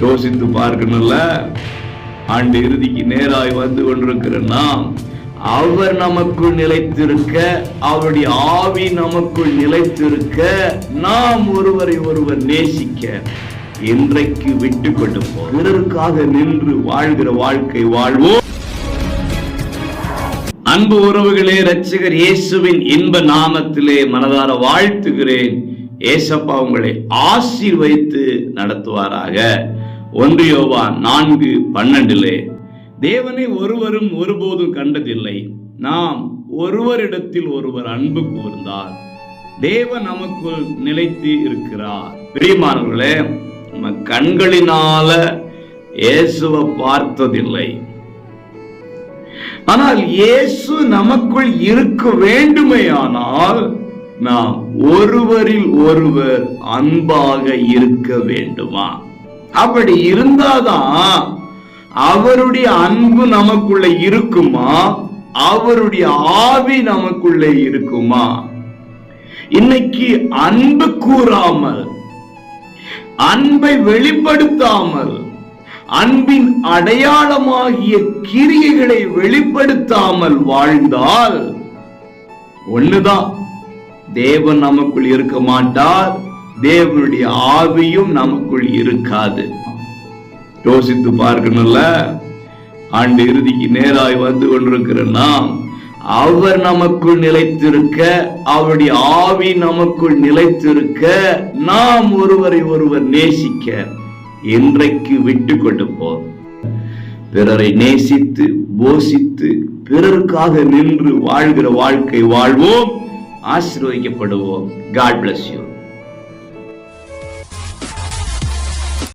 யோசித்து பார்க்கணும்ல? ஆண்டு இறுதிக்கு நேராய் வந்து கொண்டிருக்கிற நாம் அவர் நமக்குள் நிலைத்திருக்க அவருடைய ஆவி நமக்குள் நிலைத்திருக்க நாம் ஒருவரை ஒருவர் நேசிக்க இன்றைக்கு விட்டு கொடுப்போம் பிறருக்காக நின்று வாழ்கிற வாழ்க்கை வாழ்வோம். அன்பு உறவுகளே ரட்சகர் இயேசுவின் இன்ப நாமத்திலே மனதார வாழ்த்துகிறேன். ஏசப்பா உங்களை ஆசீர்வைத்து நடத்துவாராக. ஒன்று யோவா நான்கு பன்னெண்டிலே தேவனை ஒருவரும் ஒருபோதும் கண்டதில்லை. நாம் ஒருவரிடத்தில் ஒருவர் அன்பு கூர்ந்தார். தேவன் நமக்குள் நிலைத்து இருக்கிறார். பிரியமானவர்களே நம்ம கண்களினால இயேசுவை பார்த்ததில்லை. ஆனால் இயேசு நமக்குள் இருக்க வேண்டுமையானால் நாம் ஒருவரில் ஒருவர் அன்பாக இருக்க வேண்டுமா? அப்படி இருந்தாதான் அவருடைய அன்பு நமக்குள்ள இருக்குமா? அவருடைய ஆவி நமக்குள்ள இருக்குமா? இன்னைக்கு அன்பு கூறாமல் அன்பை வெளிப்படுத்தாமல் அன்பின் அடையாளமாகிய கிரியைகளை வெளிப்படுத்தாமல் வாழ்ந்தால் ஒண்ணுதான். தேவன் நமக்குள் இருக்க மாட்டார். தேவனுடைய ஆவியும் நமக்குள் இருக்காது. யோசித்து பார்க்கணும்ல? ஆண்டு இறுதிக்கு நேராய் வந்து கொண்டிருக்கிற நாம் அவர் நமக்குள் நிலைத்திருக்க அவருடைய ஆவி நமக்குள் நிலைத்திருக்க நாம் ஒருவரை ஒருவர் நேசிக்க இன்றைக்கு விட்டு கொடுப்போம் பிறரை நேசித்து போசித்து பிறருக்காக நின்று வாழ்கிற வாழ்க்கை வாழ்வோம். ஆசீர்வதிக்கப்படுவோம். God bless you